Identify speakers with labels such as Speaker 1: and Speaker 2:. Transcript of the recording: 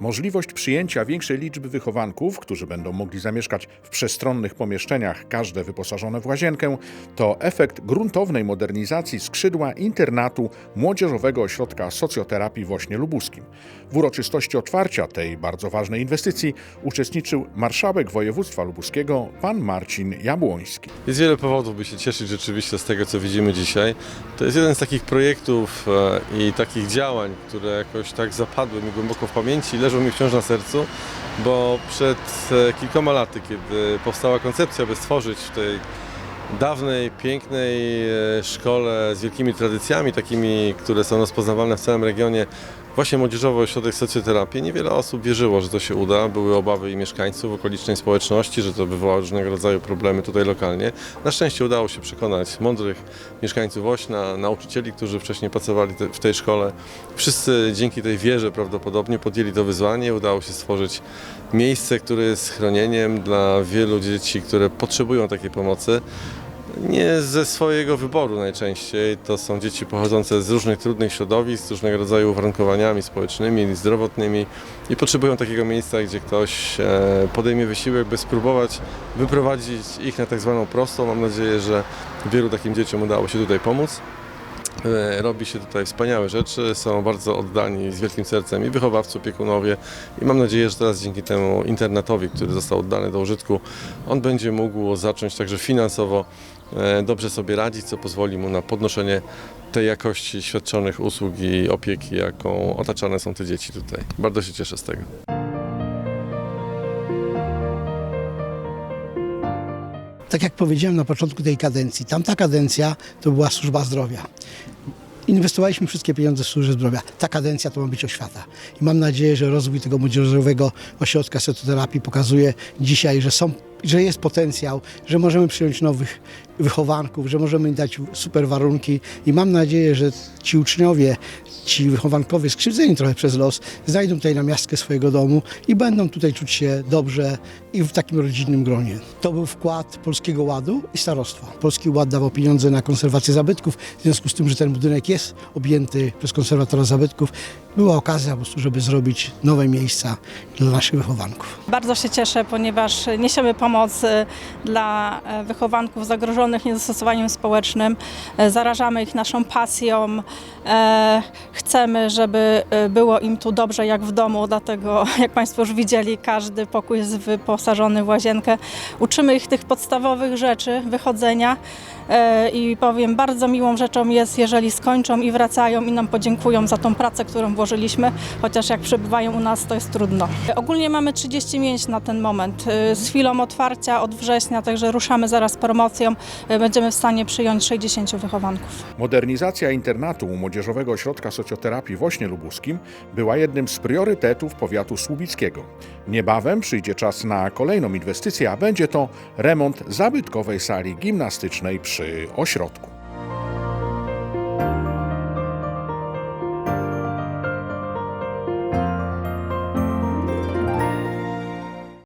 Speaker 1: Możliwość przyjęcia większej liczby wychowanków, którzy będą mogli zamieszkać w przestronnych pomieszczeniach, każde wyposażone w łazienkę, to efekt gruntownej modernizacji skrzydła internatu Młodzieżowego Ośrodka Socjoterapii w Ośnie Lubuskim. W uroczystości otwarcia tej bardzo ważnej inwestycji uczestniczył marszałek województwa lubuskiego pan Marcin Jabłoński.
Speaker 2: Jest wiele powodów, by się cieszyć rzeczywiście z tego, co widzimy dzisiaj. To jest jeden z takich projektów e, i takich działań, które jakoś tak zapadły mi głęboko w pamięci leżą mi wciąż na sercu, bo przed e, kilkoma laty, kiedy powstała koncepcja, by stworzyć w tej dawnej, pięknej e, szkole z wielkimi tradycjami, takimi, które są rozpoznawalne w całym regionie, właśnie Młodzieżowy Ośrodek Socjoterapii. Niewiele osób wierzyło, że to się uda. Były obawy i mieszkańców okolicznej społeczności, że to wywoła różnego rodzaju problemy tutaj lokalnie. Na szczęście udało się przekonać mądrych mieszkańców Ośna, nauczycieli, którzy wcześniej pracowali w tej szkole. Wszyscy dzięki tej wierze prawdopodobnie podjęli to wyzwanie. Udało się stworzyć miejsce, które jest schronieniem dla wielu dzieci, które potrzebują takiej pomocy nie ze swojego wyboru najczęściej. To są dzieci pochodzące z różnych trudnych środowisk, z różnego rodzaju uwarunkowaniami społecznymi, zdrowotnymi i potrzebują takiego miejsca, gdzie ktoś e, podejmie wysiłek, by spróbować wyprowadzić ich na tak zwaną prostą. Mam nadzieję, że wielu takim dzieciom udało się tutaj pomóc. E, Robi się tutaj wspaniałe rzeczy, są bardzo oddani z wielkim sercem i wychowawcy, opiekunowie i mam nadzieję, że teraz dzięki temu internatowi, który został oddany do użytku, on będzie mógł zacząć także finansowo e, dobrze sobie radzić, co pozwoli mu na podnoszenie tej jakości świadczonych usług i opieki, jaką otaczane są te dzieci tutaj. Bardzo się cieszę z tego.
Speaker 3: Tak jak powiedziałem na początku tej kadencji, tamta kadencja to była służba zdrowia. Inwestowaliśmy wszystkie pieniądze w służbę zdrowia. Ta kadencja to ma być oświata. I mam nadzieję, że rozwój tego młodzieżowego ośrodka socjoterapii pokazuje dzisiaj, że, są, że jest potencjał, że możemy przyjąć nowych wychowanków, że możemy im dać super warunki i mam nadzieję, że ci uczniowie, ci wychowankowie skrzywdzeni trochę przez los znajdą tutaj namiastkę swojego domu i będą tutaj czuć się dobrze i w takim rodzinnym gronie. To był wkład Polskiego Ładu i starostwa. Polski Ład dawał pieniądze na konserwację zabytków, w związku z tym, że ten budynek jest objęty przez konserwatora zabytków, była okazja po prostu, żeby zrobić nowe miejsca dla naszych wychowanków.
Speaker 4: Bardzo się cieszę, ponieważ niesiemy pomoc e, dla e, wychowanków zagrożonych niedostosowaniem społecznym. E, Zarażamy ich naszą pasją. Chcemy, żeby e, było im tu dobrze jak w domu, dlatego jak Państwo już widzieli, każdy pokój jest wyposażony w łazienkę. Uczymy ich tych podstawowych rzeczy, wychodzenia i powiem, bardzo miłą rzeczą jest, jeżeli skończą i wracają i nam podziękują za tą pracę, którą włożyliśmy, chociaż jak przebywają u nas, to jest trudno. Ogólnie mamy 30 miejsc na ten moment. E, Z chwilą otwarcia od września, także ruszamy zaraz promocją. E, Będziemy w stanie przyjąć 60 wychowanków.
Speaker 1: Modernizacja internatu Młodzieżowego Ośrodka Socjoterapii w Ośnie Lubuskim była jednym z priorytetów powiatu słubickiego. Niebawem przyjdzie czas na kolejną inwestycję, a będzie to remont zabytkowej sali gimnastycznej przy ośrodku.